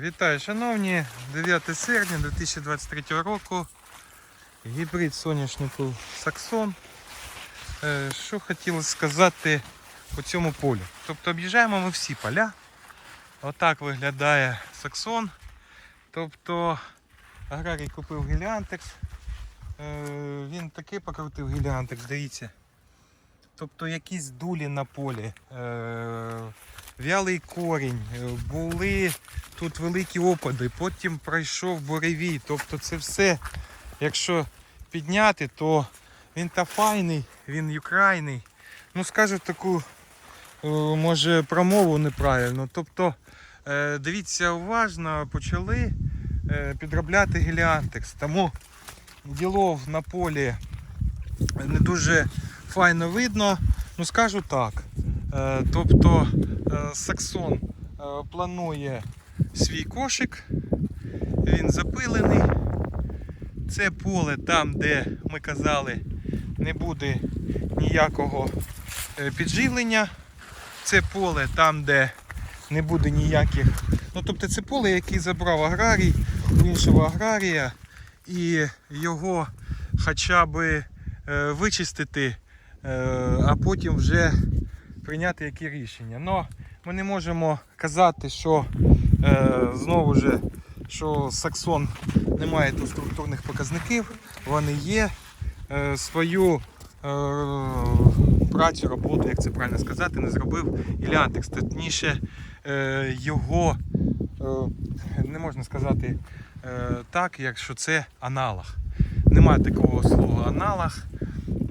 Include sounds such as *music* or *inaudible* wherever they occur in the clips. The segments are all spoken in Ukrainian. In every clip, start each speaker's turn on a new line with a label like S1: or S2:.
S1: Вітаю, шановні! 9 серпня 2023 року. Гібрид соняшнику Саксон. Е, Що хотілося сказати по цьому полю? Тобто об'їжджаємо ми всі поля. Отак виглядає Саксон. Тобто аграрій купив гіліантекс. Він таки покрутив гіліантекс, дивіться. Тобто якісь дулі на полі, е, вялий корінь, е, були тут великі опади, потім пройшов буревій. Тобто це все, якщо підняти, то він та файний, він юкрайний. Ну скажу таку, е, може, промову неправильно. Тобто, е, дивіться уважно, почали підробляти геліантекс. Тому ділов на полі не дуже файно видно. Ну скажу так. Е, Тобто е, Саксон е, планує свій кошик, він запилений. Це поле там, де ми казали, не буде ніякого підживлення. Це поле там, де не буде ніяких. Ну, тобто це поле, яке забрав аграрій у іншого аграрія, і його хоча б вичистити, а потім вже прийняти які рішення. Но ми не можемо казати, що е, знову ж, що Саксон не має тут структурних показників, вони є. Е, свою е, працю, роботу, як це правильно сказати, не зробив Іліантекс. Точніше, е, його е, не можна сказати е, так, якщо це аналог. Немає такого слова аналог.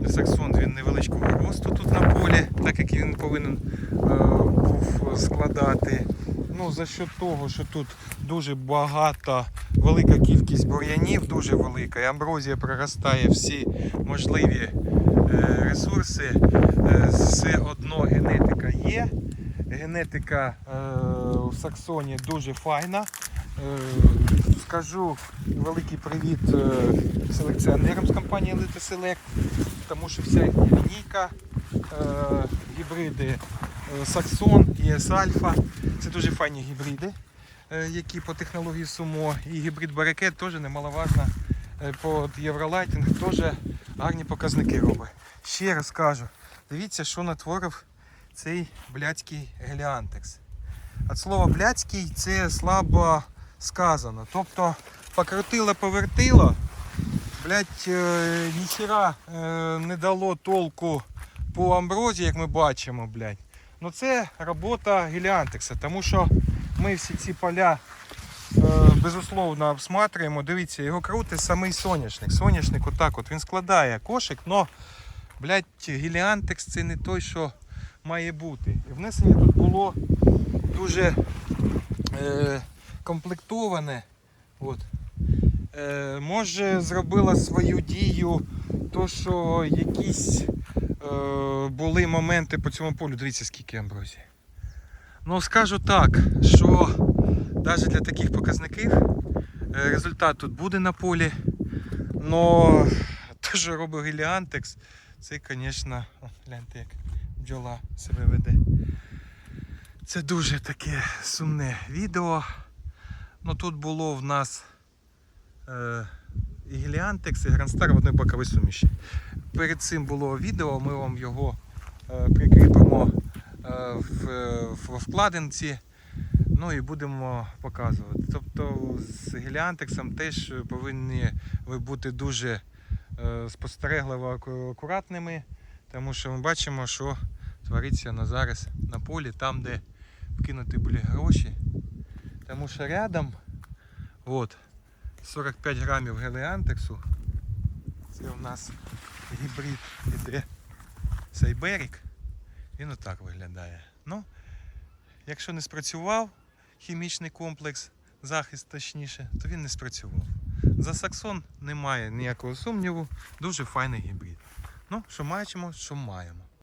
S1: Саксон він невеличкого росту тут на полі, так як він повинен е, був складати. Ну, за що того, що тут дуже багато, велика кількість бур'янів, дуже велика, і амброзія проростає всі можливі е, ресурси. Е, все одно генетика є. Генетика в Саксоні дуже файна. Скажу великий привіт селекціонерам з компанії Elite Select, тому що вся їхня лінійка, гібриди е, Саксон, ЄС Альфа. Це дуже файні гібриди, е, які по технології Сумо. І гібрид Барекет теж немаловажно. е, По Євролайтінг теж гарні показники робить. Ще раз кажу, дивіться, що натворив цей блядський геліантекс. От слова блядський це слабо сказано. Тобто покрутило, повертило, блядь, е, ніхіра е, не дало толку по амброзі, як ми бачимо, блядь. Ну це робота геліантекса, тому що ми всі ці поля е, безусловно обсматрюємо. Дивіться, його крутить самий соняшник. Соняшник отак от він складає кошик, но блядь, геліантекс це не той, що має бути. І внесення тут було дуже е, комплектоване. От. Е, може зробила свою дію, то що якісь е, були моменти по цьому полю. Дивіться, скільки амброзії. Ну, скажу так, що навіть для таких показників е, результат тут буде на полі. Но *laughs* те, що робить Геліантекс, це, звісно, гляньте, як бджола себе веде. Це дуже таке сумне відео. Ну тут було в нас е, і Геліантекс, і Грандстар в одній боковій суміші. Перед цим було відео, ми вам його е, прикріпимо е, в, в вкладинці. Ну і будемо показувати. Тобто з Геліантексом теж повинні ви бути дуже е, спостерегливо акуратними, тому що ми бачимо, що твориться на зараз на полі, там, де вкинуті були гроші. Тому що рядом от, 45 грамів геліантексу. Це у нас гібрид іде Сайберік. Він отак виглядає. Ну, якщо не спрацював хімічний комплекс, захист точніше, то він не спрацював. За Саксон немає ніякого сумніву, дуже файний гібрид. Ну, що маємо, що маємо.